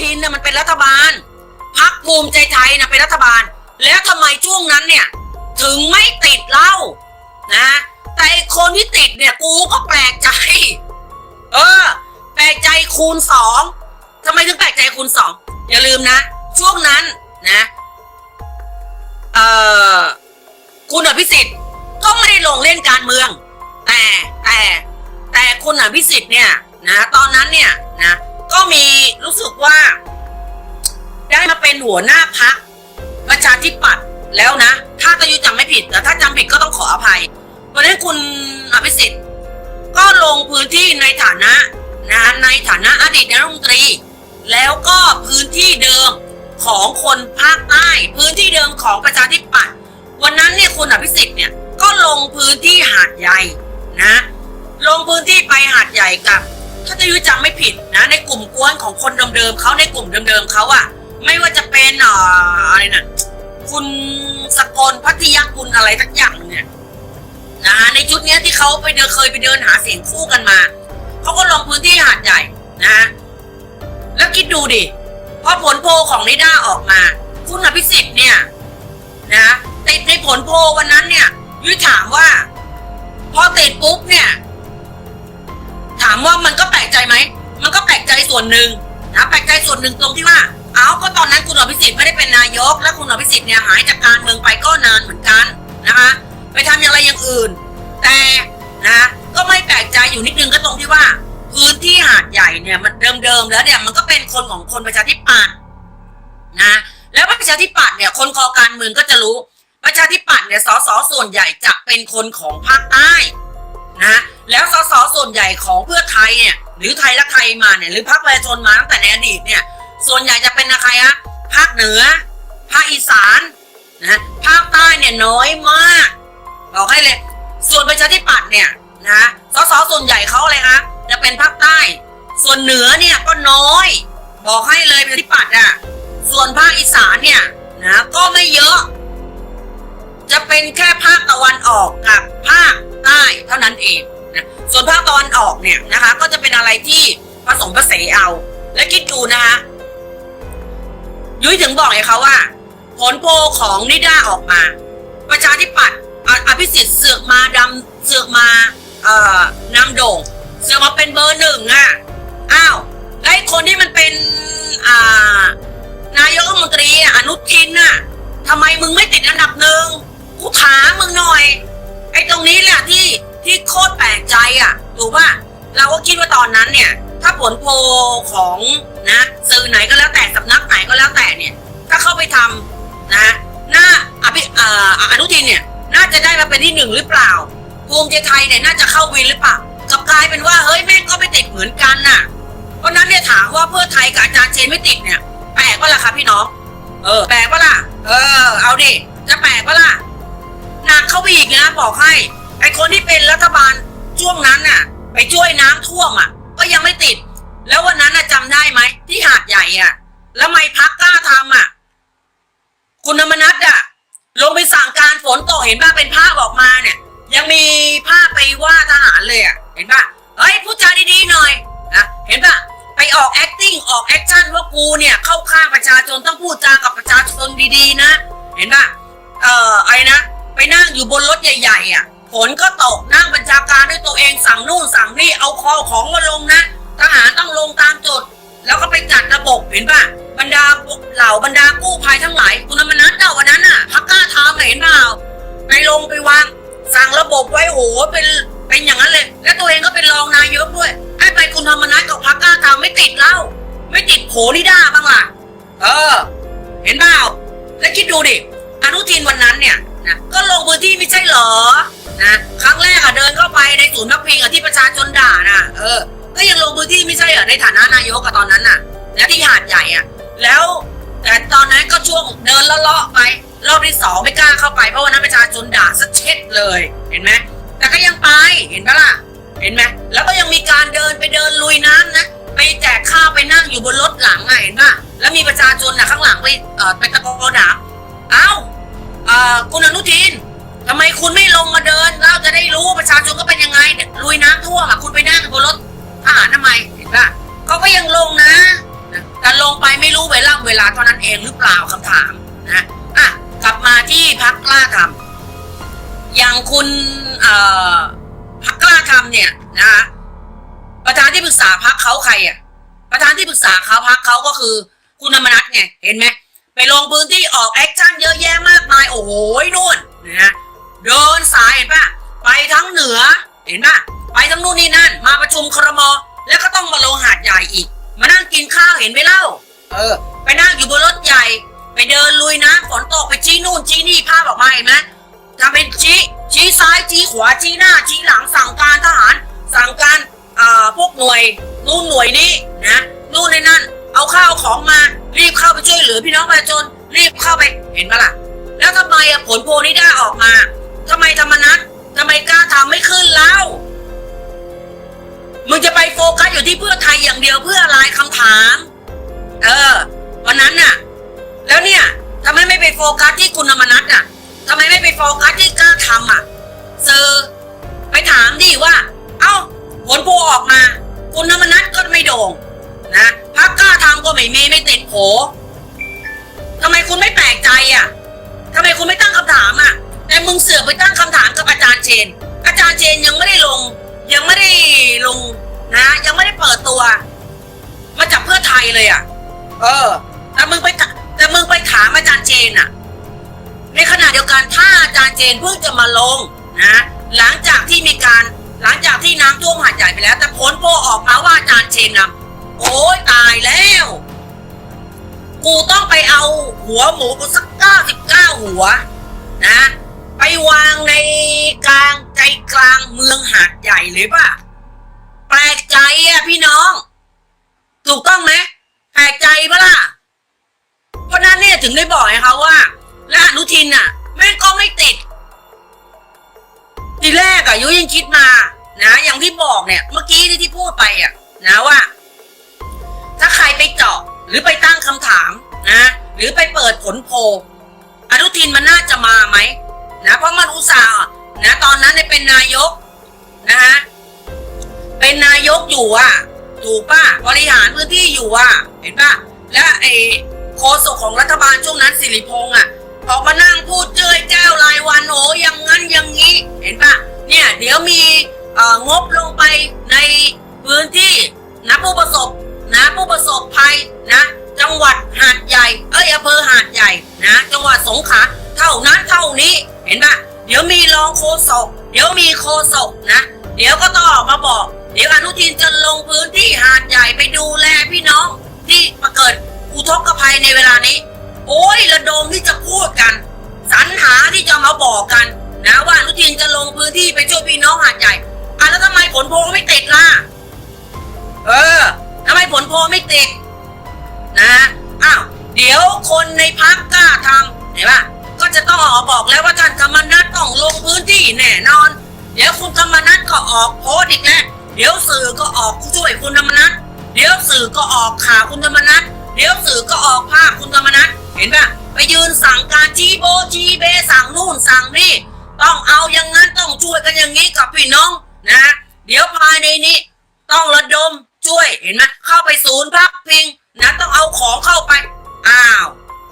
ทินเนี่ยมันเป็นรัฐบาลพักภูมิใจไทยนะเป็นรัฐบาล แล้วทำไมช่วงนั้นเนี่ย ถึงไม่ติดเหล้านะแต่ไอคนที่ติดเนี่ยกูก็แปลกใจ เออ แปลกใจคูณสองทำไมถึงแปลกใจคูณสองอย่าลืมนะ ช่วงนั้นนะเออคุณอภิสิทธิ์ก็ไม่ได้ลงเล่นการเมือง แต่แต่แต่คุณอภิสิทธิ์เนี่ยนะตอนนั้นเนี่ยนะ ก็มีรู้สึกว่า ได้มาเป็นหัวหน้าพักประชาธิปัตย์แล้วนะ ถ้าตะยุจำไม่ผิดแต่ถ้าจำผิดก็ต้องขออภัยเพราะฉะนั้นคุณอภิสิทธิ์ ก็ลงพื้นที่ในฐานะนะในฐานะอดีตนายกรัฐมนตรี แล้วก็พื้นที่เดิมของคนภาคใต้พื้นที่เดิมของประชาธิปัตย์วันนั้นเนี่ยคุณอภิสิทธิ์เนี่ยก็ลงพื้นที่หาดใหญ่นะ ลงพื้นที่ไปหาดใหญ่กับ ถ้าจะยุจำไม่ผิดนะ ในกลุ่มกวนของคนเดิมๆเขาในกลุ่มเดิมๆเขาอะไม่ว่าจะเป็นอ่ออะไรนะคุณสกลพัทยาคุณอะไรทักอย่างเนี่ยนะในชุดเนี้ยที่เขาไปเดินเคยไปเดินหาเสียงคู่กันมาเขาก็ลงพื้นที่หาดใหญ่นะแล้วคิดดูดิพอผลโพของนิด้าออกมา คุณอภิสิทธิ์เนี่ย นะติดในผลโพวันนั้นเนี่ยยุ้ยถามว่า พอติดปุ๊บเนี่ยามว่ามันก็แปลกใจไหม มันก็แปลกใจส่วนหนึ่งนะแปลกใจส่วนหนึ่งตรงที่ว่า เอาก็ตอนนั้นคุณอภิสิทธิ์ไม่ได้เป็นนายก และคุณอภิสิทธิ์เนี่ยหายจากการเมืองไปก็นานเหมือนกันนะคะไปทำอะไรอย่างอื่น แต่นะก็ไม่แปลกใจอยู่นิดนึงก็ตรงที่ว่า พื้นที่หาดใหญ่เนี่ยมันเดิมๆแล้วเนี่ยมันก็เป็นคนของคนประชาธิปัตย์นะแล้วประชาธิปัตย์เนี่ยคนคอการเมืองก็จะรู้ ประชาธิปัตย์เนี่ยสสส่วนใหญ่จะเป็นคนของภาคใต้ นะแล้วสสส่วนใหญ่ของเพื่อไทยเนี่ยหรือไทยและไทยมาเนี่ยหรือพรรคประชาชนมาตั้งแต่ในอดีตเนี่ยส่วนใหญ่จะเป็นใครอะภาคเหนือภาคอีสานนะภาคใต้เนี่ยน้อยมากบอกให้เลยส่วนประชาธิปัตย์เนี่ยนะสสส่วนใหญ่เขาอะไรคะจะเป็นภาคใต้ ส่วนเหนือเนี่ยก็น้อย บอกให้เลยประชาธิปัตย์อะส่วนภาคอีสานเนี่ยนะก็ไม่เยอะ จะเป็นแค่ภาคตะวันออกกับภาค ใต้เท่านั้นเองนะส่วนภาคตะวันออกเนี่ยนะคะ ก็จะเป็นอะไรที่ผสมผสานเอา และคิดดูนะคะยุ้ยถึงบอกไงเขาว่า ผลโพของนิด้าออกมา ประชาธิปัตย์อภิสิทธิ์เสือกมาดำเสือกมาเอ่อนำโด่งเสือกมาเป็นเบอร์หนึ่งอะอ้าวไอ้คนที่มันเป็นอ่านายกรัฐมนตรีอะอนุทินน่ะทำไมมึงไม่ติดอันดับหนึ่งกูถามมึงหน่อย ไอ้ตรงนี้แหละที่ที่โคตรแปลกใจอะถูกป่ะเราก็คิดว่าตอนนั้นเนี่ย ถ้าผลโพลของนะสื่อไหนก็แล้วแต่สำนักไหนก็แล้วแต่เนี่ย ถ้าเข้าไปทำนะหน้าอภิอนุทินเนี่ย น่าจะได้มาเป็นที่หนึ่งหรือเปล่าภูมิใจไทยเนี่ยน่าจะเข้าวินหรือเปล่ากับกลายเป็นว่าเฮ้ยแม่งก็ไม่ติดเหมือนกันน่ะ เพราะฉะนั้นเนี่ยถามว่าเพื่อไทยกับอาจารย์เชนไม่ติดเนี่ยแปลกปะล่ะคะพี่น้อง เออแปลกปะล่ะ เออ เอาดิจะแปลกปะล่ะ บอกให้ ไอคนที่เป็นรัฐบาลช่วงนั้นน่ะ ไปช่วยน้ำท่วมอะ ก็ยังไม่ติด แล้ววันนั้นน่ะจำได้ไหมที่หาดใหญ่อะ แล้วไม่พักกล้าทำอะ คุณธรรมนัทอะ ลงไปสั่งการฝนตกเห็นป่ะเป็นภาพออกมาเนี่ย ยังมีภาพไปว่าทหารเลยอะ เห็นป่ะเฮ้ยพูดจาดีๆหน่อยนะเห็นป่ะไปออก acting ออก action ว่ากูเนี่ยเข้าข้างประชาชนต้องพูดจากับประชาชนดีๆนะ เห็นป่ะ เอ่อไอะไรนะ ไปนั่งอยู่บนรถใหญ่ๆอะฝนก็ตกนั่งบัญชาการด้วยตัวเองสั่งนู่นสั่งนี่เอาคอของมาลงนะทหารต้องลงตามจุด แล้วก็ไปจัดระบบเห็นป่ะบรรดาเหล่าบรรดากู้ภัยทั้งหลายคุณธรรมนัฐเจ้าวันนั้นน่ะพักกล้าทำอะเห็นเปล่าไปลงไปวางสั่งระบบไว้โหเป็นเป็นอย่างนั้นเลย แล้วตัวเองก็เป็นรองนายกด้วยไอ้ไปคุณธรรมนัฐกับพักกล้าทำไม่ติดเล่าไม่ติดโผนิด้าบ้างล่ะเออ เห็นเปล่าแล้วคิดดูดิอนุทินวันนั้นเนี่ย นะก็ลงพื้นที่ไม่ใช่เหรอนะครั้งแรกอะเดินเข้าไปในศูนย์พักพิงอะที่ประชาชนด่าน่ะเออ ก็ยังลงพื้นที่ไม่ใช่เหรอในฐานะนายกอะตอนนั้นน่ะ แล้วที่หาดใหญ่อะแล้วแต่ตอนนั้นก็ช่วงเดินเลาะๆไปรอบที่สองไม่กล้าเข้าไปเพราะวันนั้นประชาชนด่าสะเช็ดเลย เห็นไหมแต่ก็ยังไปเห็นปะล่ะเห็นไหมแล้วก็ยังมีการเดินไปเดินลุยน้ำนะไปแจกข้าวไปนั่งอยู่บนรถหลังอะเห็นปะแล้วมีประชาชนอะข้างหลังไปเออไปตะโกนด่าเอ้า อ่อคุณอนุทินทำไมคุณไม่ลงมาเดิน เราจะได้รู้ประชาชนก็เป็นยังไงลุยน้ำท่วมอะคุณไปนั่งบนรถทหารทำไมเห็นปะเขาก็ยังลงนะแต่ลงไปไม่รู้เวลาเวลาเท่านั้นเองหรือเปล่าคำถามนะอะกลับมาที่พักกล้าทำอย่างคุณเอ่อพักกล้าทำเนี่ยนะคะประธานที่ปรึกษาพักเขาใครอะประธานที่ปรึกษาเขาพักเขาก็คือ คุณธรรมนัฐไงเห็นไหม ไปลงพื้นที่ออกแอคชั่นเยอะแยะมากมายโอ้โหนู่นนะเดินสายเห็นปะไปทั้งเหนือเห็นปะไปทั้งนู่นนี่นั่น มาประชุมครมแล้วก็ต้องมาลงหาดใหญ่อีก มานั่งกินข้าวเห็นไหมเล่า เออ ไปนั่งอยู่บนรถใหญ่ ไปเดินลุยน้ำฝนตกไปชี้นู่นชี้นี่ภาพออกมาเห็นไหมทำเป็นชี้ชี้ซ้ายชี้ขวาชี้หน้าชี้หลังสั่งการทหาร สั่งการเอ่อพวกหน่วยนู่นหน่วยนี้นะนู่นในนั่น เอาข้าวเอาของมา รีบเข้าไปช่วยเหลือพี่น้องประชาชนรีบเข้าไปเห็นปะล่ะ แล้วทำไมผลโพนี้ได้ออกมาทำไมธรรมนัตทำไมกล้าทำไม่ขึ้นเล่ามึงจะไปโฟกัสอยู่ที่เพื่อไทยอย่างเดียวเพื่ออะไรคำถาม เออ วันนั้นน่ะ แล้วเนี่ยทำไมไม่ไปโฟกัสที่คุณธรรมนัทอะทำไมไม่ไปโฟกัสที่กล้าทำอะซื้อไปถามดิว่า เอ้า ผลโพออกมา คุณธรรมนัทก็ไม่โด่งนะ พักกล้าทำก็ไม่มีไม่ติดโผทำไมคุณไม่แปลกใจอะทำไมคุณไม่ตั้งคำถามอะ แต่มึงเสือกไปตั้งคำถามกับอาจารย์เชน อาจารย์เชนยังไม่ได้ลง ยังไม่ได้ลงนะ ยังไม่ได้เปิดตัว มาจากเพื่อไทยเลยอะ เออ แต่มึงไปแต่มึงไปถามอาจารย์เจนอะ ในขณะเดียวกันถ้าอาจารย์เจนเพิ่งจะมาลงนะหลังจากที่มีการหลังจากที่น้ำท่วมหาดใหญ่ไปแล้ว แต่ผลโพออกมาว่าอาจารย์เจนนำ โอ้ยตายแล้ว กูต้องไปเอาหัวหมูกูสักเก้าสิบเก้าหัว นะ ไปวางในกลางใจกลางเมืองหาดใหญ่เลยป่ะ แปลกใจอะพี่น้อง ถูกต้องไหมแปลกใจปะล่ะเพราะนั้นเนี่ยถึงได้บอกไงคะว่าและอนุทินน่ะแม่งก็ไม่ติดทีแรกอะยุยังคิดมา นะ อย่างที่บอกเนี่ย เมื่อกี้ที่ที่พูดไปอะนะว่า ถ้าใครไปเจาะหรือไปตั้งคำถามนะ หรือไปเปิดผลโพลอนุทินมันน่าจะมาไหมนะเพราะมันอุตส่าห์นะตอนนั้นเนี่ยเป็นนายกนะฮะเป็นนายกอยู่อะถูกป่ะบริหารพื้นที่อยู่อะ เห็นป่ะและไอ้โฆษกของรัฐบาลช่วงนั้นสิริพงษ์อะออกมานั่งพูดเจ้ยแจ้วรายวันโอ้ยังงั้นอย่างนี้ เห็นป่ะเนี่ยเดี๋ยวมีเอ่องบลงไปในพื้นที่นะผู้ประสบ ญ่นะจังหวัดสงขลาเท่านั้นเท่านี้เห็นปะเดี๋ยวมีรองโฆษกเดี๋ยวมีโฆษกนะ เดี๋ยวก็ต้องออกมาบอก เดี๋ยวอนุทินจะลงพื้นที่หาดใหญ่ไปดูแลพี่น้อง ที่มาเกิดอุทกภัยในเวลานี้ โอ้ยระดมที่จะพูดกันสรรหาที่จะมาบอกกัน นะว่าอนุทินจะลงพื้นที่ไปช่วยพี่น้องหาดใหญ่อะแล้วทำไมผลโพลไม่ติดล่ะเออทำไมผลโพลไม่ติด นะอ้าว เดี๋ยวคนในพักกล้าทำเห็นปะก็จะต้องออกบอกแล้วว่าท่านธรรมนัฐต้องลงพื้นที่แน่นอน เดี๋ยวคุณธรรมนัฐก็ออกโพสต์อีกแล้วเดี๋ยวสื่อก็ออกช่วยคุณธรรมนัฐเดี๋ยวสื่อก็ออกข่าวคุณธรรมนัฐเดี๋ยวสื่อก็ออกภาพคุณธรรมนัฐเห็นปะไปยืนสั่งการจีโบจีเบสั่งนู่นสั่งนี่ต้องเอาอย่างนั้นต้องช่วยกันอย่างนี้กับพี่น้องนะ เดี๋ยวภายในนี้ ต้องระดมช่วยเห็นไหมเข้าไปศูนย์พักพิงนะต้องเอาของเข้าไป อ้าว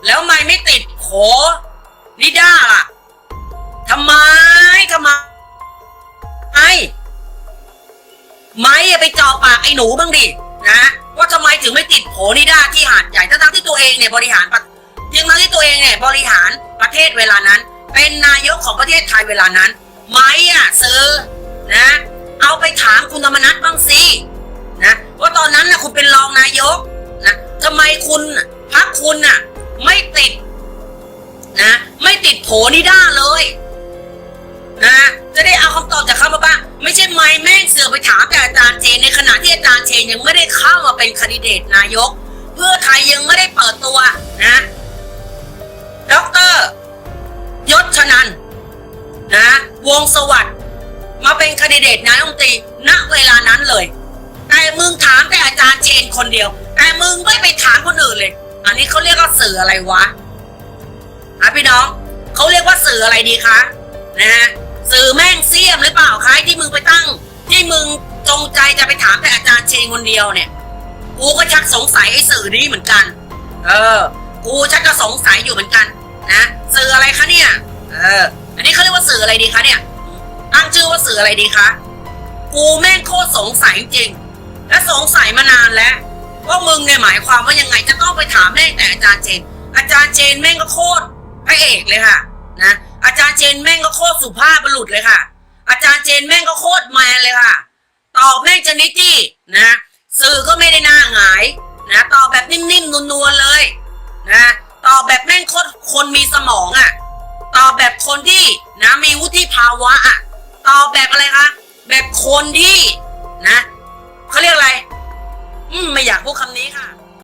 แล้วไม่ไม่ติดโขนิด้าล่ะทำไมทำไมไอ้ไม่ไปเจาะปากไอ้หนูบ้างดินะว่าทำไมถึงไม่ติดโผนิด้าที่หาดใหญ่ทั้งๆที่ตัวเองเนี่ยบริหารยังทั้งที่ตัวเองเนี่ยบริหารประเทศเวลานั้น เป็นนายกของประเทศไทยเวลานั้น ไม่อะซื้อนะ เอาไปถามคุณธรรมนัฐบ้างสินะว่าตอนนั้นนะคุณเป็นรองนายกนะทำไมคุณ พักคุณน่ะ ไม่ติด นะ ไม่ติดโผนิด้าเลยนะจะได้เอาคำตอบจากเขามาบ้างไม่ใช่ไม่แม่งเสือไปถามแต่อาจารย์เจนในขณะที่อาจารย์เจนยังไม่ได้เข้ามาเป็นคนดิเดตนายก เพื่อไทยยังไม่ได้เปิดตัวนะด็อกเตอร์ยศชนันนะ วงสวัสด์มาเป็นคนดิเดตนายกรัฐมนตรีณเวลานั้นเลย แต่มึงถามแต่อาจารย์เชนคนเดียว แต่มึงไม่ไปถามคนอื่นเลย อันนี้เขาเรียกว่าสื่ออะไรวะอะพี่น้องเขาเรียกว่าสื่ออะไรดีคะนะฮะสื่อแม่งเสียมหรือเปล่าคะที่มึงไปตั้ง ที่มึงจงใจจะไปถามแต่อาจารย์เชนคนเดียวเนี่ยกกูก็ชักสงสัยไอ้สื่อนี้เหมือนกัน เออ กูชักจะสงสัยอยู่เหมือนกัน นะสื่ออะไรคะเนี่ย เออ อันนี้เขาเรียกว่าสื่ออะไรดีคะเนี่ยตั้งชื่อว่าสื่ออะไรดีคะ กูแม่งโคตรสงสัยจริง และสงสัยมานานแล้ว ว่ามึงเนี่ยหมายความว่ายังไงจะต้องไปถามแม่งแต่อาจารย์เจน อาจารย์เจนแม่งก็โคตรพระเอกเลยค่ะนะอาจารย์เจนแม่งก็โคตรสุภาพบุรุษเลยค่ะ อาจารย์เจนแม่งก็โคตรแมนเลยค่ะ ตอบแม่งจะนิตี้นะสื่อก็ไม่ได้หน้าหงายนะตอบแบบนิ่มๆนวลๆเลยนะตอบแบบแม่งโคตรคนมีสมองอะ่ะตอบแบบคนที่นะมีวุฒิภาวะอะ่ะตอบแบบอะไรคะแบบคนที่นะเขาเรียกอะไร อืมไม่อยากพูดคำนี้ค่ะ